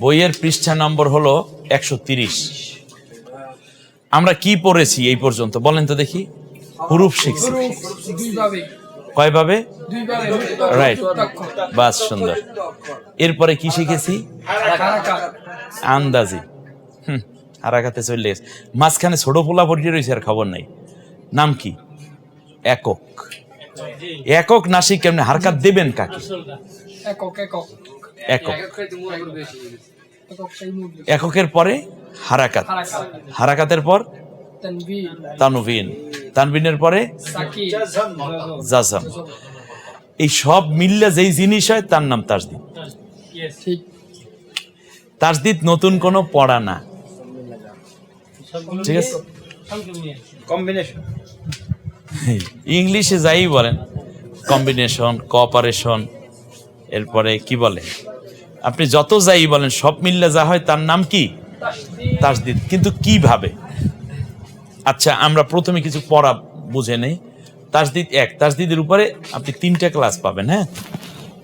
বইয়ের পৃষ্ঠা নম্বর হলো একশো তিরিশ। আমরা কি পড়েছি এই পর্যন্ত? বলেন তো দেখি। হুরুফ শিখছি। কয়ভাবে? রাইট বাস সুন্দর। এরপরে কি শিখেছি? আন্দাজি। হুম হারাকাতে চলে গেছে। মাঝখানে ছোট পোলা পড়ে রয়েছে আর খবর নাই। নাম কি? একক। একক নাসিক কেমনে? হারকাত দেবেন কাকে? একক একক। একক। এককের পরে হারাকাত। হারাকাত। হারাকাতের পর তানবিন তানবিনের পরে জাজাম। এই সব মিললে যেই জিনিস হয় তার নাম তাসদিদ ঠিক। তাসদিদ নতুন কোনো পড়া না। ঠিক আছে? ইংলিশে যাই বলেন। কম্বিনেশন কোঅপারেশন এরপরে কি বলে? আপনি যত যাই বলেন, সব মিললে যা হয়, তার নাম কি? তাসদিদ। কিন্তু কীভাবে? আচ্ছা আমরা প্রথমে কিছু পড়া বুঝে নেই। তাসদিদ এক। তাসদিদের উপরে আপনি তিনটা ক্লাস পাবেন হ্যাঁ?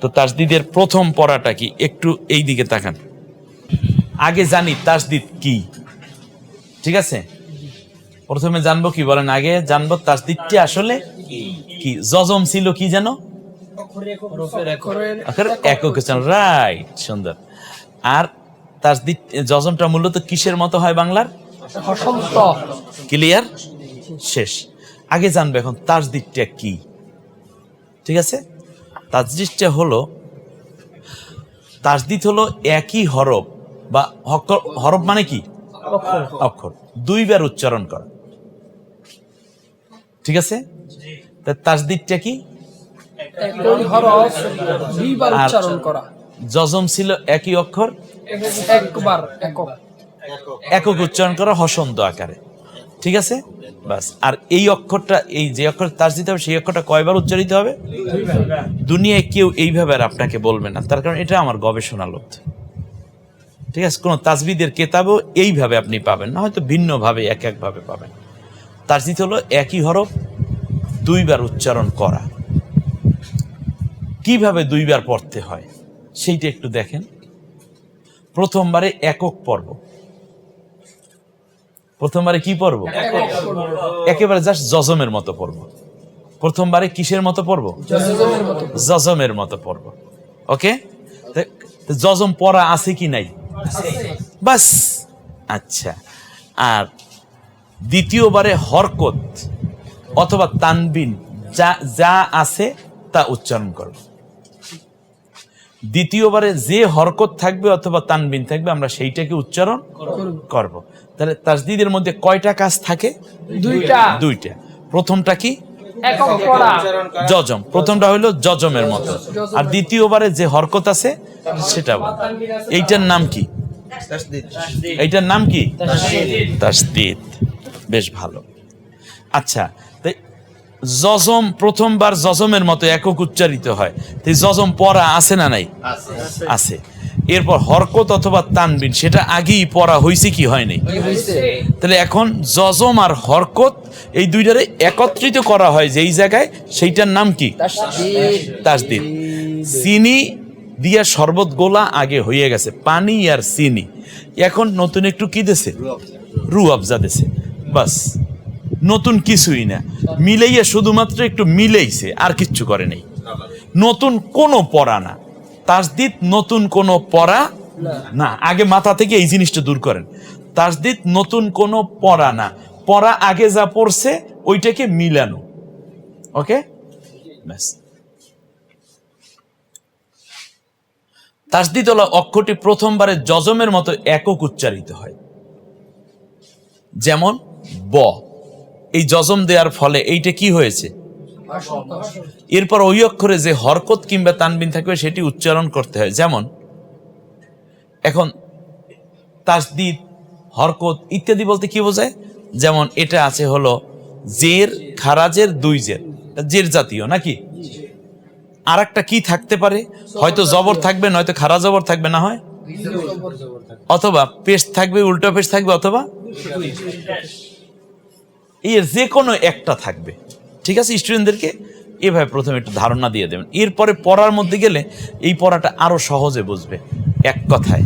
তো তাসদিদের প্রথম পড়াটা কি? একটু এই দিকে তাকান। আগে জানি তাসদিদ কি। ঠিক আছে? প্রথমে জানব কি বলেন? আগে জানব তাসদিদটি আসলে কি? জজম ছিল কি জানো রাইট সুন্দর। আর তাসদিদ জজমটা মূলত কিসের মতো হয় বাংলার? ক্লিয়ার? শেষ। আগে জানবে এখন তাজদিদটা কি। ঠিক আছে? তাজদিদটা হলো তাজদিদ হলো একই হরফ বা হরফ মানে কি? অক্ষর। দুইবার উচ্চারণ করা। ঠিক আছে? তা তাজদিদটা কি? একই হরফ দুইবার উচ্চারণ করা। জজম ছিল একই অক্ষর? একবার একক। একক উচ্চারণ করা হসন্ত আকারে। ঠিক আছে? বাস। আর এই অক্ষরটা এই যে অক্ষর তার দিতে হবে সেই অক্ষরটা কয়বার উচ্চারিত হবে? দুনিয়ায় কেউ এইভাবে আর আপনাকে বলবে না। তার কারণ এটা আমার গবেষণা লব্ধ ঠিক আছে? কোনো তাজবিদের কেতাবও এইভাবে আপনি পাবেন না। হয়তো ভিন্নভাবে এক একভাবে পাবেন। তাজদিদ হলো একই হরফ দুইবার উচ্চারণ করা। কীভাবে দুইবার পড়তে হয়, সেইটা একটু দেখেন। প্রথমবারে একক পর্ব। প্রথমবারে কি পড়ব একেবারে জাস্ট জজমের মতো পর্ব। প্রথমবারে কিসের মতো পর্ব? জজমের মতো পর্ব। ওকে? জজম পড়া আছে কি নাই? বাস। আচ্ছা। আর দ্বিতীয়বারে হরকত অথবা তানবিন, যা যা আছে তা উচ্চারণ করব দ্বিতীয়বারে যে হরকত থাকবে অথবা তানবিন থাকবে আমরা সেইটাকে উচ্চারণ করব। তাহলে তাসদিদের মধ্যে কয়টা কাজ থাকে? দুইটা। দুইটা। প্রথমটা কি? জজম প্রথমটা হলো জজমের মতো। আর দ্বিতীয়বারে যে হরকত আছে সেটা এইটার নাম কি? এইটার নাম কি? তাসদিদ বেশ ভালো। আচ্ছা জজম প্রথমবার জজমের মতো একক উচ্চারিত হয়। তাই জজম পড়া আছে না নাই? আছে। এরপর হরকত অথবা তানবিন সেটা আগেই পড়া হয়েছে কি হয় নাই? তাহলে এখন জজম আর হরকত এই দুইটারে একত্রিত করা হয় যেই জায়গায় সেইটার নাম কি? তাসদিদ। চিনি দিয়া শরবত গোলা আগে হয়ে গেছে। পানি আর চিনি। এখন নতুন একটু কি দেছে? রু আফজা দেছে। বাস। নতুন কিছুই না। মিলাইয়া শুধুমাত্র একটু মিলেইছে, আর কিচ্ছু করে নেই। নতুন কোনো পড়া না। তাসদিদ নতুন কোনো পড়া না। আগে মাথা থেকে এই জিনিসটা দূর করেন। তাসদিদ নতুন কোনো পড়া না। পড়া আগে যা পড়ছে, ওইটাকে মিলানো। ওকে? ব্যাস। তাসদিদ হলো অক্ষরটি প্রথমবারে জজমের মতো একক উচ্চারিত হয়। যেমন ব। এই জজম দেওয়ার ফলে এইটা কি হয়েছে? এরপর ওই অক্ষরে যে হরকত কিংবা তানবিন থাকবে সেটি উচ্চারণ করতে হয়। যেমন, এখন তাসদিদ, হরকত ইত্যাদি বলতে কি বোঝায়? যেমন, এটা আছে হলো জের, খারাজের, দুই জের। জের জাতীয়, নাকি? আর একটা কি থাকতে পারে? হয়তো জবর থাকবে, নয়তো খারা জবর থাকবে, না হয়? অথবা পেশ থাকবে, উল্টো পেশ থাকবে, অথবা এর যে কোনো একটা থাকবে। ঠিক আছে? স্টুডেন্টদেরকে এভাবে প্রথমে একটু ধারণা দিয়ে দেবেন। এরপরে পড়ার মধ্যে গেলে এই পড়াটা আরও সহজে বুঝবে এক কথায়।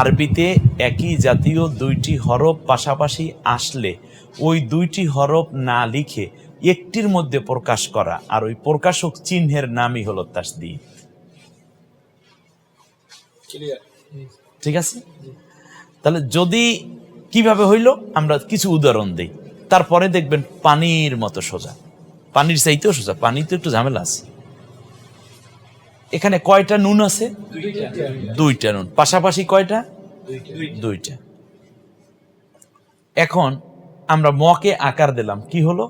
আরবিতে একই জাতীয় দুইটি হরফ পাশাপাশি আসলে ওই দুইটি হরফ না লিখে একটির মধ্যে প্রকাশ করা আর ওই প্রকাশক চিহ্নের নামই হলো তাসদিদ। ঠিক আছে? তাহলে যদি কীভাবে হইল? আমরা কিছু উদাহরণ দিই। তারপরে দেখবেন পানির মতো সোজা। পানির চাইতেও সোজা পানিতে একটু ঝামেলা আছে। এখানে কয়টা নুন আছে? দুইটা নুন। পাশাপাশি কয়টা? দুইটা। এখন আমরা মকে আকার দিলাম কি হলো?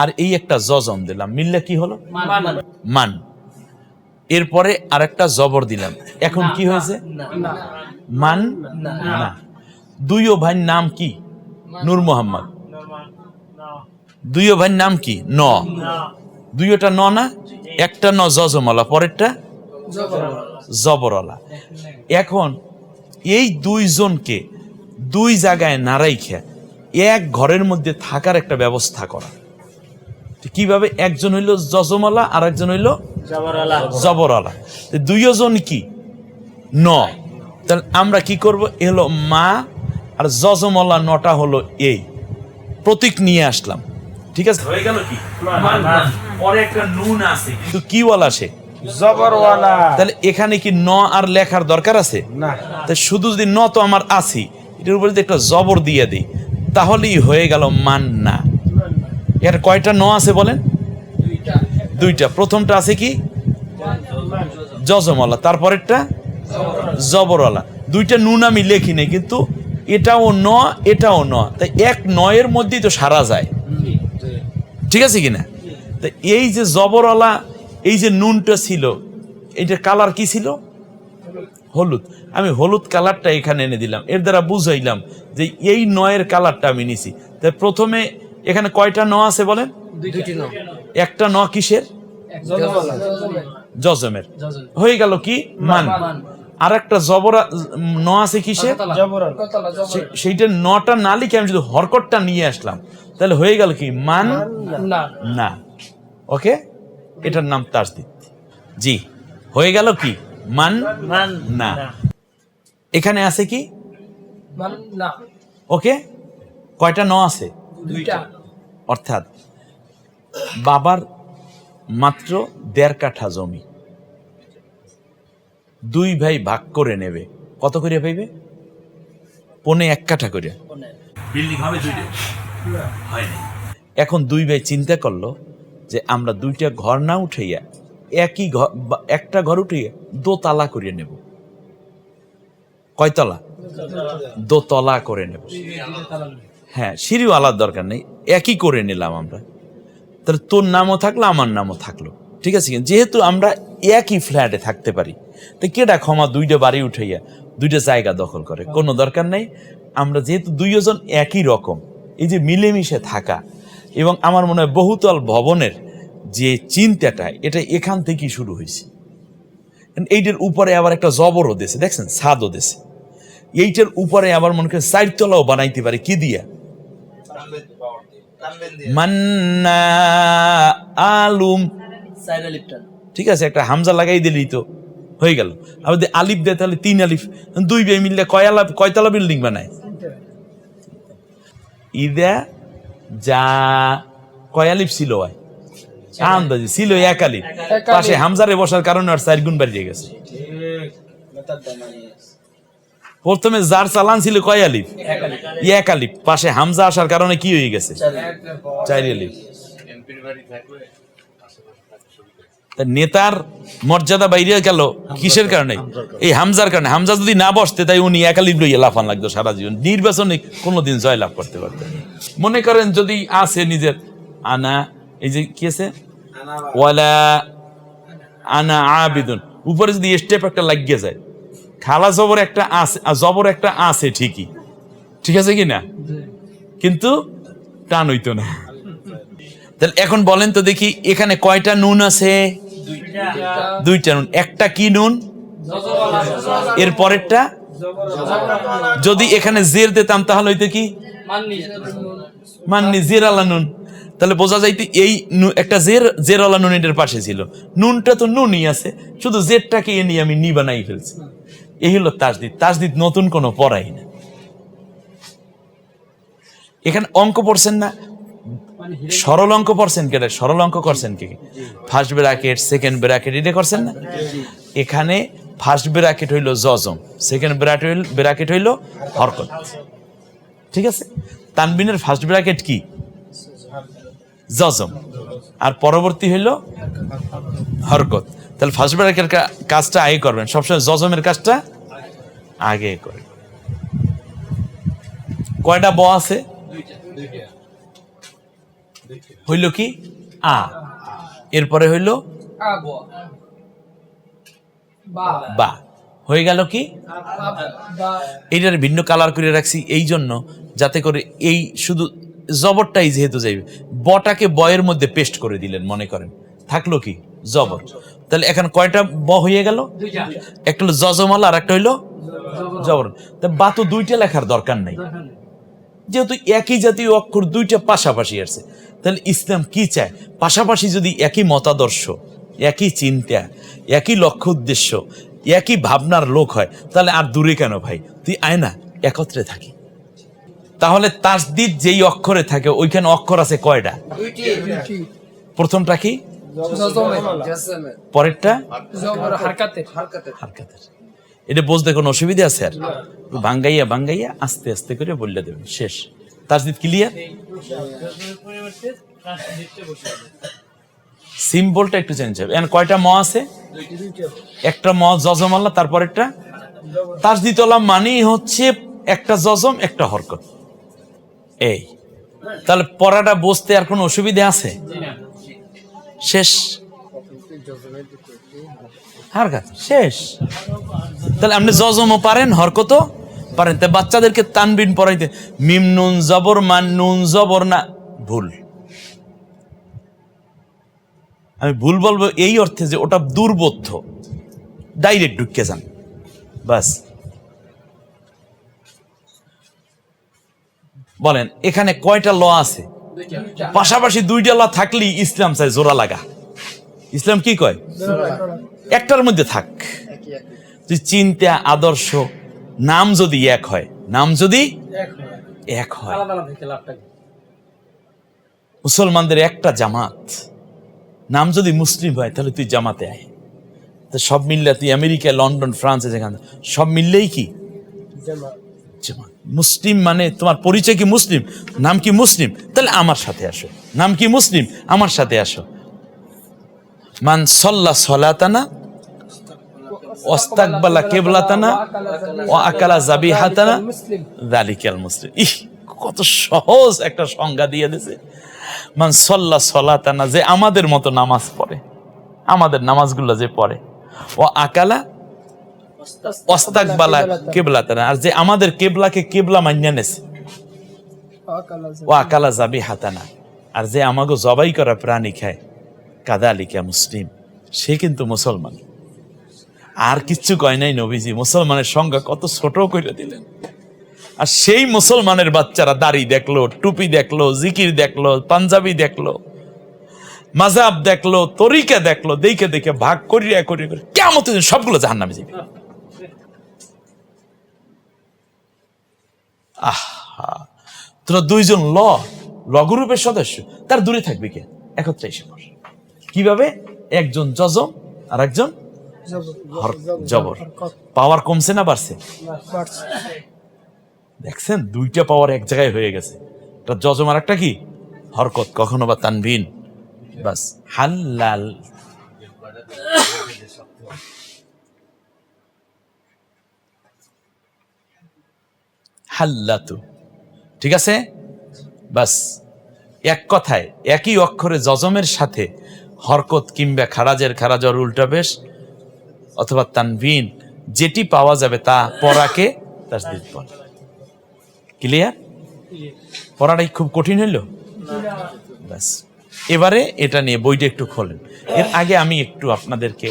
আর এই একটা জজম দিলাম মিললে কি হলো? মান। এরপরে আর একটা জবর দিলাম। এখন কি হয়েছে? মান? না। দুইও ভাইয়ের নাম কি? নূর মোহাম্মদ। দুইও ভাইয়ের নাম কি? ন। দুইওটা ন না? একটা ন জজমলা। পরেরটা? জবরলা। এখন এই দুইজনকে দুই জায়গায় না রাইখে এক ঘরের মধ্যে থাকার একটা ব্যবস্থা করা। কীভাবে? একজন হইল জজমলা আর একজন হইল জবরলা। দুইজন কি? ন। তাহলে আমরা কি করব? এ হলো মা আর জজমলা নটা হলো এই। প্রতীক নিয়ে আসলাম। ঠিক আছে? হয়ে গেল কি? পরে একটা নুন আছে। কিন্তু কি বলা সে? জবরওয়ালা। তাহলে এখানে কি ন আর লেখার দরকার আছে? না। তা শুধু যদি ন তো আমার আছি এটার উপরে যদি একটা জবর দিয়ে দিই তাহলেই হয়ে গেল মান না এর কয়টা ন আছে বলেন? দুইটা। দুইটা। প্রথমটা আছে কি? জজমলা তারপরেরটা? জবরওয়ালা। দুইটা নুন আমি লেখি নাই কিন্তু এটাও ন এটাও ন। তাই এক নয়ের মধ্যেই তো সারা যায়। ঠিক আছে কিনা? তা এই যে জবরওয়ালা এই যে নুনটা ছিল এইটার কালার কি ছিল? হলুদ। আমি হলুদ কালারটা এখানে এনে দিলাম। এর দ্বারা বুঝাইলাম যে এই নয়ের কালারটা আমি নিছি। তাই প্রথমে এখানে কয়টা ন আছে বলেন? একটা ন কিসের? জজমের। হয়ে গেল কি? মান। আর একটা জবরা ন আছে কিসের? সেইটা নটা না লিখে আমি যদি হরকটটা নিয়ে আসলাম। তাহলে হয়ে গেল কি? মান? না। না। ওকে? এটার নাম তাসদিদ। জি। হয়ে গেল কি? মান? না। এখানে আছে কি? ওকে? কয়টা ন আছে? দুইটা। অর্থাৎ বাবার মাত্র দেড় কাঠা জমি। দুই ভাই ভাগ করে নেবে। কত করে পাইবে? পনে এক কাঠা করে বিল্ডিং হবে দুইটা। হয়নি এখন দুই ভাই চিন্তা করল যে আমরা দুইটা ঘর না উঠাইয়া একই ঘর একটা ঘর উঠাইয়া দোতলা করিয়ে নেব। কয়তলা? দোতলা করে নেব। হ্যাঁ সিঁড়িও আলাদা দরকার নেই, একই করে নিলাম আমরা। তাহলে তোর নামও থাকল, আমার নামও থাকল। ঠিক আছে, যেহেতু আমরা একই ফ্ল্যাটে থাকতে পারি, তো কেটা ক্ষমা দুইটা বাড়ি উঠাইয়া দুইটা জায়গা দখল করে? কোনো দরকার নেই। আমরা যেহেতু দুইজন একই রকম এই যে মিলেমিশে থাকা এবং আমার মনে হয় বহুতল ভবনের যে চিন্তাটা, এটা এখান থেকেই শুরু হয়েছে। এইটার উপরে আবার একটা জবরও দেশে দেখছেন? ছাদও দেশে এইটার উপরে আবার মনে করেন চারতলাও বানাইতে পারে। কি দিয়া? মান্না আলুম। ঠিক আছে, একটা হামজা লাগাই দিলেই তো হয়ে গেল। আবার আলিফ দেয় তাহলে তিন আলিফ। দুই বে মিললে কয় আলাপ কয়তলা বিল্ডিং বানায়? ইদা যা কয় আলিফ ছিল ভাই? আন্দাজি ছিল এক আলিফ। পাশে হামজারে বসার কারণে আর চার গুণ বাড়িয়ে গেছে। প্রথমে যার চালান ছিল কয় আলিফ? এক আলিফ। পাশে হামজা আসার কারণে কি হয়ে গেছে? চার আলিফ। নেতার মর্যাদা বাইরে গেল কিসের কারণে এই হামজার কারণে। হামজা যদি না বসতে তাই উনি একালিপ লইয়া লাফান লাগতো সারা জীবন। নির্বাচনে কোনোদিন জয় লাভ করতে পারতেন মনে করেন যদি আছে নিজের আনা এই যে কি আছে? ওয়ালা আনা আবিদুন। উপরে যদি স্টেপ একটা লাগিয়ে যায় খালা জবর একটা আছে আর জবর একটা আছে ঠিকই। ঠিক আছে কি না? কিন্তু টান হইতো না। তাহলে এখন বলেন তো দেখি, এখানে কয়টা নুন আছে? দুইটা নুন। একটা কি নুন? এর পরেরটা? যদি এখানে জের দিতাম তাহলে হইতে কি? মাননি জের আলা নুন। তাহলে বোঝা যাইতে এই একটা জের জের আলা নুন এটার পাশে ছিল। নুনটা তো নুনই আছে, শুধু জেরটাকে এ নিয়ে আমি নি বানাই ফেলছি। এই হলো তাজদিদ। তাজদিদ নতুন কোনো পড়াই না। এখানে অঙ্ক পড়ছেন না? সরল অঙ্ক পড়ছেন কে সরল অঙ্ক করছেন কি? ফার্স্ট ব্র্যাকেট সেকেন্ড ব্র্যাকেট এটা করছেন না? এখানে ফার্স্ট ব্র্যাকেট হইল জজম সেকেন্ড ব্র্যাকেট হইল ব্র্যাকেট হইল হরকত। ঠিক আছে? তানবিনের ফার্স্ট ব্র্যাকেট কি? জজম আর পরবর্তী হইল হরকত। তাহলে ফার্স্ট ব্র্যাকের কাজটা আগে করবেন। সবসময় জজমের কাজটা আগে করবেন। কয়টা ব আছে? হইল কি? আ। এরপরে হইল বা। হয়ে গেল কি? বা এইটার ভিন্ন কালার করে রাখছি এই জন্য, যাতে করে এই শুধু জবরটাই যেহেতু যাইবে, বটাকে বয়ের মধ্যে পেস্ট করে দিলেন, মনে করেন। থাকল কি? জবর। তাহলে এখন কয়টা ব হয়ে গেল? একটা হলো জজমাল আর একটা হইল জবর। তা বা তো দুইটা লেখার দরকার নাই। যেহেতু একই জাতীয় অক্ষর দুইটা পাশাপাশি আছে তাহলে ইসলাম কি চায়? পাশাপাশি যদি একই মতাদর্শ একই চিন্তা একই লক্ষ্য উদ্দেশ্য একই ভাবনার লোক হয় তাহলে আর দূরে কেন ভাই? তুই আয় না একত্রে থাকি। তাহলে তাসদিদ যেই অক্ষরে থাকে ওইখানে অক্ষর আছে কয়টা? প্রথমটা কি? পরেরটা? এটা বুঝতে কোনো অসুবিধা আছে আর? ভাঙ্গাইয়া ভাঙ্গাইয়া আস্তে আস্তে করে বললে দেবেন। শেষ। তাসদিদ ক্লিয়ার সিম্বলটা একটু চেঞ্জ হবে। এখন কয়টা ম আছে? একটা ম জজম আল্লাহ তারপর একটা তাসদিদ আল্লাহ মানেই হচ্ছে একটা জজম একটা হরকত। এই। তাহলে পড়াটা বসতে আর কোনো অসুবিধা আছে? শেষ। হারকাত শেষ। তাহলে আপনি জজমও পারেন, হরকতও পারেন। তাই বাচ্চাদেরকে তানবিন পড়াইতে মিম নুন জবর মান নুন জবর না ভুল। আমি ভুল বলব এই অর্থে যে ওটা দুর্বোধ্য। ডাইরেক্ট ঢুকে যান। বাস। বলেন এখানে কয়টা ল আছে? পাশাপাশি দুইটা ল থাকলেই ইসলাম চাই জোড়া লাগা। ইসলাম কি কয়? একটার মধ্যে থাক। তুই চিন্তা আদর্শ নাম যদি এক হয় নাম যদি এক হয়? মুসলমানদের একটা জামাত নাম যদি মুসলিম হয় তাহলে তুই জামাতে আয়। তো সব মিললে তুই আমেরিকা লন্ডন ফ্রান্সে যেখানে সব মিললেই কি? জামাত। মুসলিম মানে তোমার পরিচয় কি মুসলিম? নাম কি মুসলিম? তাহলে আমার সাথে আসো। নাম কি মুসলিম? আমার সাথে আসো। মান সল্লা সলাতানা ওস্তাকবালা কেবলাতানা ও আকালা জাবিহাতানা মুসলিম দালিকাল মুসলিম। ইহ, কত সহজ একটা সংজ্ঞা দিয়ে দিছে। মান সল্লা সলাতানা, যে আমাদের মতো নামাজ পড়ে, আমাদের নামাজগুলো যে পড়ে। ও আকালা অস্তাকবালা কেবলাতানা, আর যে আমাদের কেবলাকে কেবলা মান্যা নেছে। ও আকালা যাবি হাতানা আর যে আমাকে জবাই করা প্রাণী খায়, কাদালিকা মুসলিম, সে কিন্তু মুসলমান। আর কিচ্ছু কয় নাই নবীজি, মুসলমানের সংজ্ঞা কত ছোট করে দিলেন। আর সেই মুসলমানের বাচ্চারা দাড়ি দেখল, টুপি দেখল, জিকির দেখল, পাঞ্জাবি দেখল, মাজাব দেখল, তরিকা দেখল, দেখে দেখে ভাগ করিয়া করিয়া করে কেমন সবগুলো জাহান নামে যাবে। আহা, তোরা দুইজন ল ল সদস্য, তার দূরে থাকবে কে? একত্রে এসে কীভাবে? একজন জজম আর একজন জবর পাওয়ার কমছে না বাড়ছে? দেখছেন দুইটা পাওয়ার এক জায়গায় হয়ে গেছে। একটা জজম আর একটা কি? হরকত কখনো বা তানভিন বাস হাল্লাল। হাল্লাতু। ঠিক আছে? বাস এক কথায় একই অক্ষরে জজমের সাথে হরকত কিংবা খারাজের খারাজর উল্টা বেশ অথবা তানভিন যেটি পাওয়া যাবে তা পড়াকে তাসদিদ বল ক্লিয়ার পড়াটাই খুব কঠিন হইল? ব্যাস। এবারে এটা নিয়ে বইটা একটু খোলেন। এর আগে আমি একটু আপনাদেরকে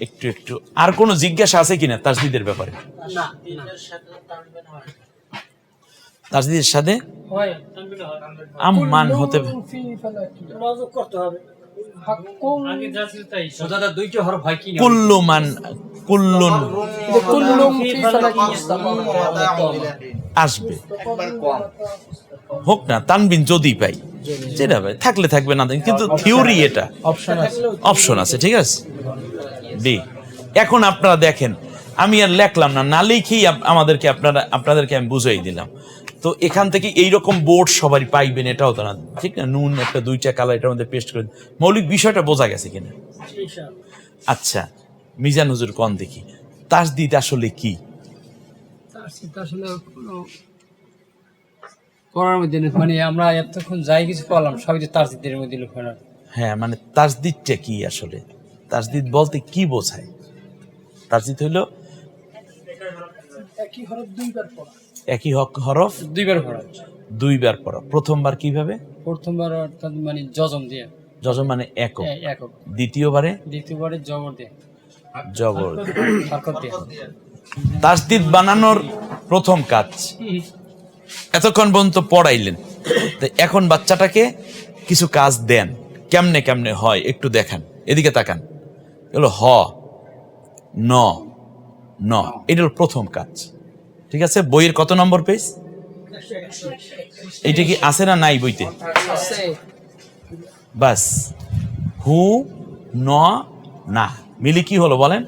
একটু একটু আর কোনো জিজ্ঞাসা আছে কিনা তাসদিদের ব্যাপারে? তাসদিদের সাথে? হয় আম মান হতে হবে কুল্লুন। আসবে। হোক না তানবিন যদি পাই। যেটা পাই থাকলে থাকবে না কিন্তু থিওরি এটা। অপশন আছে। অপশন আছে ঠিক আছে? ডি এখন আপনারা দেখেন আমি আর লেখলাম না না লিখেই আমাদেরকে আপনারা আপনাদেরকে আমি বুঝাই দিলাম। তো এখান থেকে এইরকম বোর্ড সবারই পাইবেন এটাও তো না। ঠিক না? নুন একটা দুইটা কালার এটার মধ্যে পেস্ট করে মৌলিক বিষয়টা বোঝা গেছে কিনা? আচ্ছা মিজান হুজুর কন দেখি। তাসদিদ আসলে কি? আসলে মধ্যে মানে আমরা এতক্ষণ যাই কিছু করলাম সবই তো চিন্তার মধ্যে লুকানো হ্যাঁ মানে তাসদিদটা কি আসলে? তাসদিদ বলতে কি বোঝায়? তাসদিদ হইল একই হরফ দুইবার পড়া। একই হক হরফ? দুইবার পড়া দুইবার পড়া। প্রথমবার কীভাবে? প্রথমবার অর্থাৎ মানে যজম দিয়ে। যজম মানে একক। একক। দ্বিতীয়বারে? দ্বিতীয়বারে জবর দিয়ে। জবর। তাসদিদ বানানোর প্রথম কাজ। এতক্ষণ পর্যন্ত পড়াইলেন। তো এখন বাচ্চাটাকে কিছু কাজ দেন। কেমনে কেমনে হয় একটু দেখান। এদিকে তাকান। এগুলো হ ন ন। এটা হলো প্রথম কাজ। ঠিক আছে? বইয়ের কত নম্বর পেজ? এইটা কি আছে না নাই বইতে? বাস। হু, ন, না। মিলি কি হলো বলেন?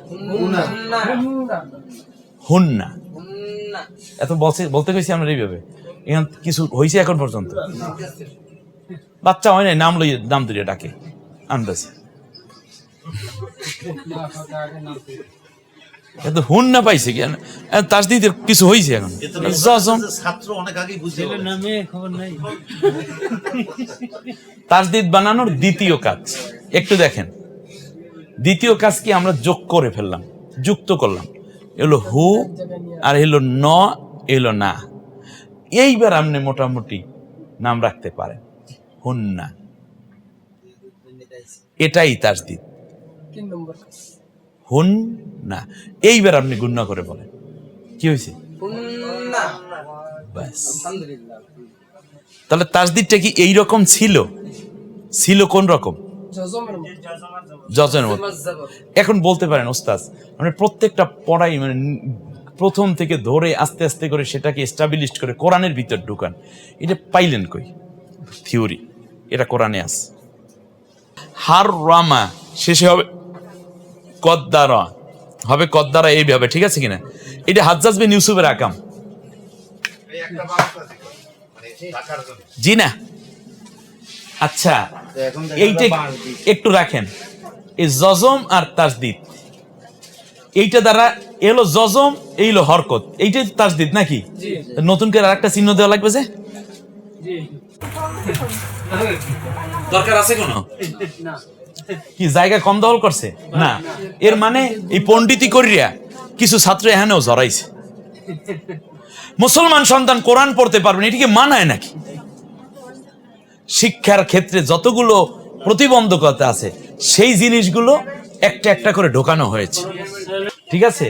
হুন্না। এত বলছে, বলতে কইছি আমরা এইভাবে। এখান কিছু হয়েছে এখন পর্যন্ত। বাচ্চা হয় নাই, নাম লইয়ে, নাম ধরিয়ে ডাকে। আন্দাজ এত হুন না পাইছে কি? তার দিতে কিছু হয়েছে এখন। ছাত্র অনেক আগেই বুঝে তাজদিদ বানানোর দ্বিতীয় কাজ। একটু দেখেন। দ্বিতীয় কাজ কি আমরা যোগ করে ফেললাম যুক্ত করলাম। এলো হু আর এলো ন এলো না। এইবার আপনি মোটামুটি নাম রাখতে পারেন। হুন্না এটাই তাজদিদ তিন নম্বর কাজ। হুন না। এইবার আপনি গুণ্য করে বলেন। কি হয়েছে? ব্যাস। তাহলে তাজদিদটা কি এই রকম ছিল? ছিল কোন রকম? যজমের মতো। এখন বলতে পারেন ওস্তাজ মানে প্রত্যেকটা পড়াই মানে প্রথম থেকে ধরে আস্তে আস্তে করে সেটাকে এস্টাবলিশ করে কোরআনের ভিতর ঢুকান। এটা পাইলেন কই? থিওরি। এটা কোরআনে আছে। হার রামা শেষে হবে কদ্দারা। হবে কদ্দারা এইভাবে ঠিক আছে কিনা? এটা হাজ্জাজ বিন ইউসুফের আকাম। জি না। আচ্ছা এইটা একটু রাখেন। এই জজম আর তাসদিদ এইটা দ্বারা এলো জজম এই হলো হরকত। এইটাই তো তাসদিদ নাকি? নতুন করে আরেকটা চিহ্ন দেওয়া লাগবে যে? দরকার আছে কোনো? কি জায়গা কম দখল করছে? না। এর মানে এই পণ্ডিতি করিয়া কিছু ছাত্র এখানেও জড়াইছে। মুসলমান সন্তান কোরআন পড়তে পারবেন এটিকে মানায় নাকি? শিক্ষার ক্ষেত্রে যতগুলো প্রতিবন্ধকতা আছে সেই জিনিসগুলো একটা একটা করে ঢোকানো হয়েছে। ঠিক আছে?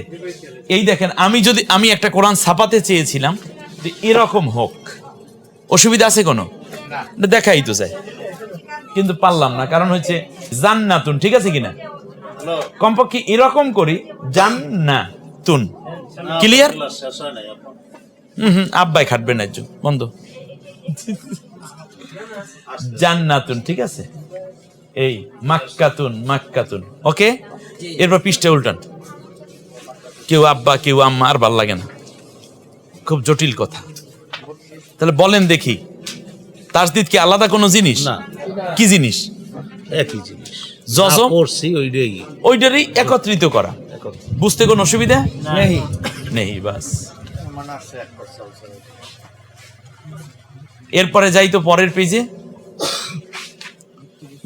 এই দেখেন আমি যদি আমি একটা কোরআন ছাপাতে চেয়েছিলাম যে এরকম হোক। অসুবিধা আছে কোনো? দেখাই তো যায় কিন্তু পারলাম না। কারণ হচ্ছে জান্নাতুন, ঠিক আছে কিনা? কমপক্ষে এরকম করি, জান্নাতুন। ক্লিয়ার হুম, আব্বাই খাটবে না একজন, বন্ধ। জান্নাতুন, ঠিক আছে? এই, মাক্কাতুন মাক্কাতুন, ওকে? এরপর পৃষ্ঠে উল্টান। কেউ আব্বা, কেউ আম্মা, আর ভালো লাগে না। খুব জটিল কথা। তাহলে বলেন দেখি। তাসদিদ কি আলাদা কোনো জিনিস? না। কি জিনিস? একই জিনিস। জজম? পড়ছি ওইটাই। ওইটারই একত্রিত করা। বুঝতে কোনো অসুবিধা? নেই। নেই বাস। এরপরে যাই তো পরের পেজে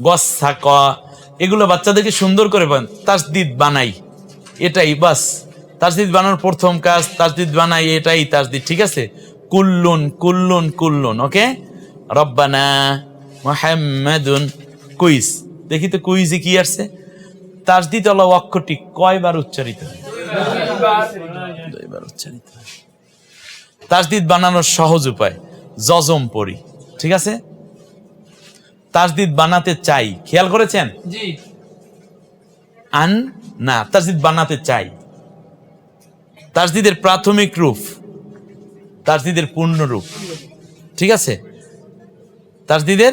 গসা ক এগুলো বাচ্চাদেরকে সুন্দর করে বান তাসদিদ বানাই। এটাই বাস। তাসদিদ বানানোর প্রথম কাজ তাসদিদ বানাই এটাই তাসদিদ ঠিক আছে? কুল্লুন কুল্লুন কুল্লুন ওকে রব্বানা মোহাম্মদুন কুইজ। দেখি তো কুইজে কি আসছে? তাসদিদ আল্লাহ অক্ষরটি কয়বার উচ্চারিত দুইবার উচ্চারিত তাসদিদ বানানোর সহজ উপায় জজম পড়ি ঠিক আছে? তাসদিদ বানাতে চাই খেয়াল করেছেন? জি। আন না তাসদিদ বানাতে চাই। তাসদিদের প্রাথমিক রূপ তাসদিদের পূর্ণ রূপ ঠিক আছে? তাসদিদের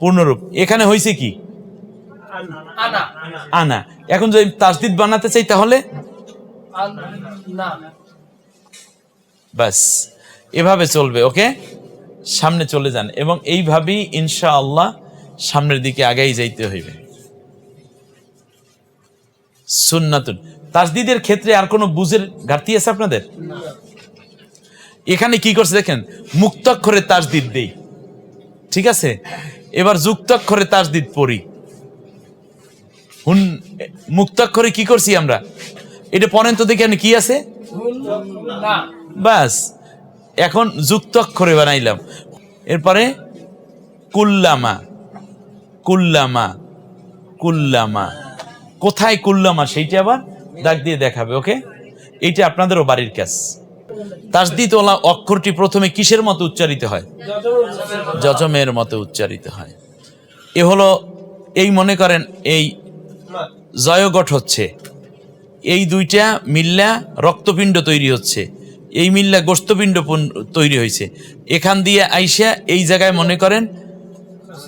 পূর্ণরূপ। এখানে হয়েছে কি? আনা। আনা। এখন যদি তাসদিদ বানাতে চাই তাহলে? ব্যাস এভাবে চলবে ওকে? সামনে চলে যান এবং এইভাবেই ইনশাআল্লাহ সামনের দিকে আগেই যাইতে হইবে। সুন্নাতুন। তাসদিদের ক্ষেত্রে আর কোনো বুঝের ঘাটতি আছে আপনাদের? এখানে কি করছে দেখেন মুক্তাক্ষরে তাসদিদ দেই। ঠিক আছে? এবার যুক্তাক্ষরে তাসদিদ পড়ি। হুন, মুক্তাক্ষরে কি করছি আমরা? এটা পড়েন তো দেখেন কি আছে? বাস, এখন যুক্ত অক্ষরে বানাইলাম। এরপরে, কুল্লামা কুল্লামা কুল্লামা। কোথায় কুল্লামা? সেইটা আবার দাগ দিয়ে দেখাবে, ওকে? এইটা আপনাদেরও বাড়ির কাজ। তাসদিদ ওলা অক্ষরটি প্রথমে কিসের মতো উচ্চারিত হয়? যজমের মতো উচ্চারিত হয়। এ হলো, এই মনে করেন, এই জয়গঠ হচ্ছে। এই দুইটা মিল্লা রক্তপিণ্ড তৈরি হচ্ছে। এই মিল্লা গোস্তপিণ্ড তৈরি হয়েছে। এখান দিয়ে আইসা এই জায়গায় মনে করেন,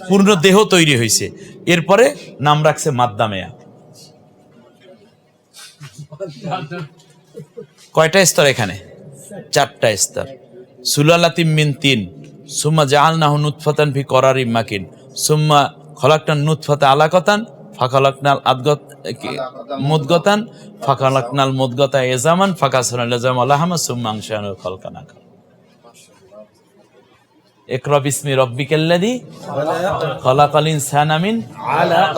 পূর্ণ দেহ তৈরি হয়েছে। এরপরে নাম রাখছে মাদ্দামেয়া কয়টা স্তর এখানে? চারটা স্তর। সুলালাতিম মিন তিন। সুম্মা জাআলনাহু নুতফাতান ফি করারিম মাকিন। সুম্মা খলাকনান নুতফাতা আলাকাতান, ফাখালাকনাল আদগত মুদগতান, ফাখালাকনাল মুদগতা এজামান, ফাকাসনাল এজাম আলাহামা সুম্মা আংশানু খলকানা ইকরা বিসমি রব্বিকাল্লাযী খলাকাল ইনসানা মিন আলাক।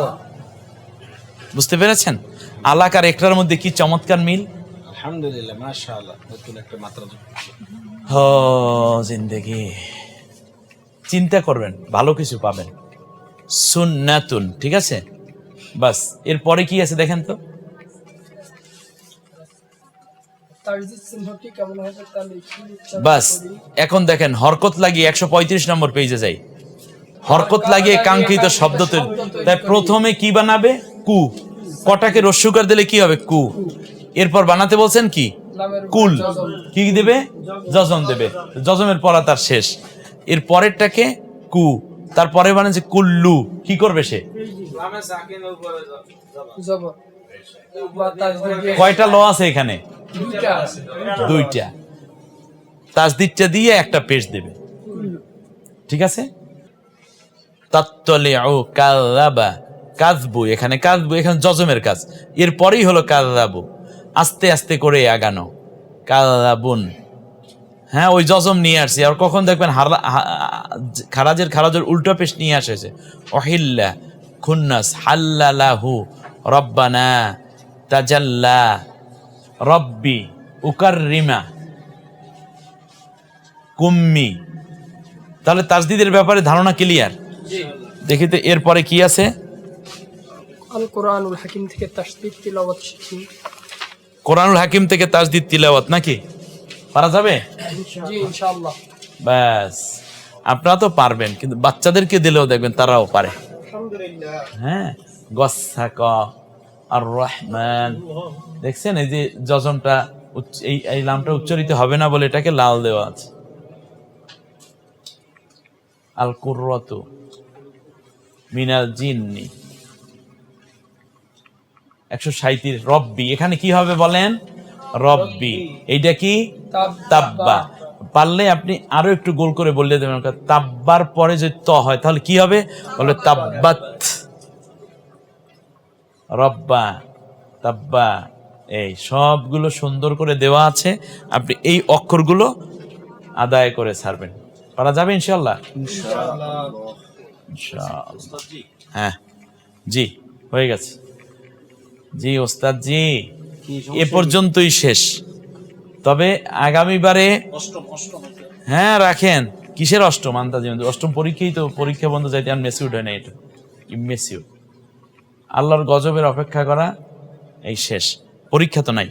বুঝতে পেরেছেন? আলাক আর একরার মধ্যে কি চমৎকার মিল? আলহামদুলিল্লাহ মাশাআল্লাহ নতুন একটা মাত্রা হ জিন্দেগি। চিন্তা করবেন ভালো কিছু পাবেন। সুন্নাতুন ঠিক আছে? বাস এরপরে কি আছে দেখেন তো? বাস এখন দেখেন হরকত লাগিয়ে একশো পঁয়ত্রিশ নম্বর পেজে যাই। হরকত লাগিয়ে কাঙ্ক্ষিত শব্দ তৈরি। তাই প্রথমে কি বানাবে? কু। কটাকে রস্যুকার দিলে কি হবে? কু। এরপর বানাতে বলছেন কি? কুল। কি দেবে? যজম দেবে। যজমের পড়া তার শেষ। এর পরেরটাকে কু। তারপরে বানাচ্ছে কুল্লু। কি করবে সে? কয়টা ল আছে এখানে? দুইটা। তাজদিদটা দিয়ে একটা পেশ দেবে। ঠিক আছে? তাত্তলে ও কাজাবা কাজবু এখানে কাজবু এখানে জজমের কাজ। এরপরেই হলো কাজাবু আস্তে আস্তে করে আগানো। কাজাবুন হ্যাঁ ওই জজম নিয়ে আসছি। আর কখন দেখবেন হারা- খারাজের খারাজের উল্টো পেশ নিয়ে আসেছে। অহিল্লা খুন্নাস হাল্লালাহু রব্বানা তাজাল্লা রব্বি উকাররিমা কুম্মি। তাহলে তাজদিদের ব্যাপারে ধারণা ক্লিয়ার? দেখিতে এরপরে কি আছে? আল কোরআনুল হাকিম থেকে তাসদিদ তিলাওয়াত শিখি। কোরআনুল হাকিম থেকে তাজদিদ তিলাওয়াত নাকি? পারা যাবে? ব্যাস। আপনারা তো পারবেন কিন্তু বাচ্চাদেরকে দিলেও দেখবেন তারাও পারে। হ্যাঁ? গসাক আর রহমান দেখছেন এই যে যজনটা এই এই নামটা উচ্চারিত হবে না বলে এটাকে লাল দেওয়া আছে। আল কুর্রত মিনাল জিন্নি। একশো সাঁত্রিশ রব্বি এখানে কি হবে বলেন? রব্বি। এইটা কি? তাব্বা। পারলে আপনি আরও একটু গোল করে বললে দেবেন। তাব্বার পরে যদি ত হয় তাহলে কি হবে? বলে তাব্বাত। রব্বা তাব্বা। এই সবগুলো সুন্দর করে দেওয়া আছে। আপনি এই অক্ষরগুলো আদায় করে ছাড়বেন। পারা যাবে ইনশাল্লাহ। হ্যাঁ জি হয়ে গেছে। জি ওস্তাদ জি। এ পর্যন্তই শেষ। তবে আগামীবারে হ্যাঁ রাখেন। কিসের অষ্টম? আন্দাজ অষ্টম পরীক্ষাই তো পরীক্ষা বন্ধ যাইতে আর মেসিউড হয় না এটা। ইমেসিউড আল্লাহর গজবের অপেক্ষা করা এই শেষ। পরীক্ষা তো নাই।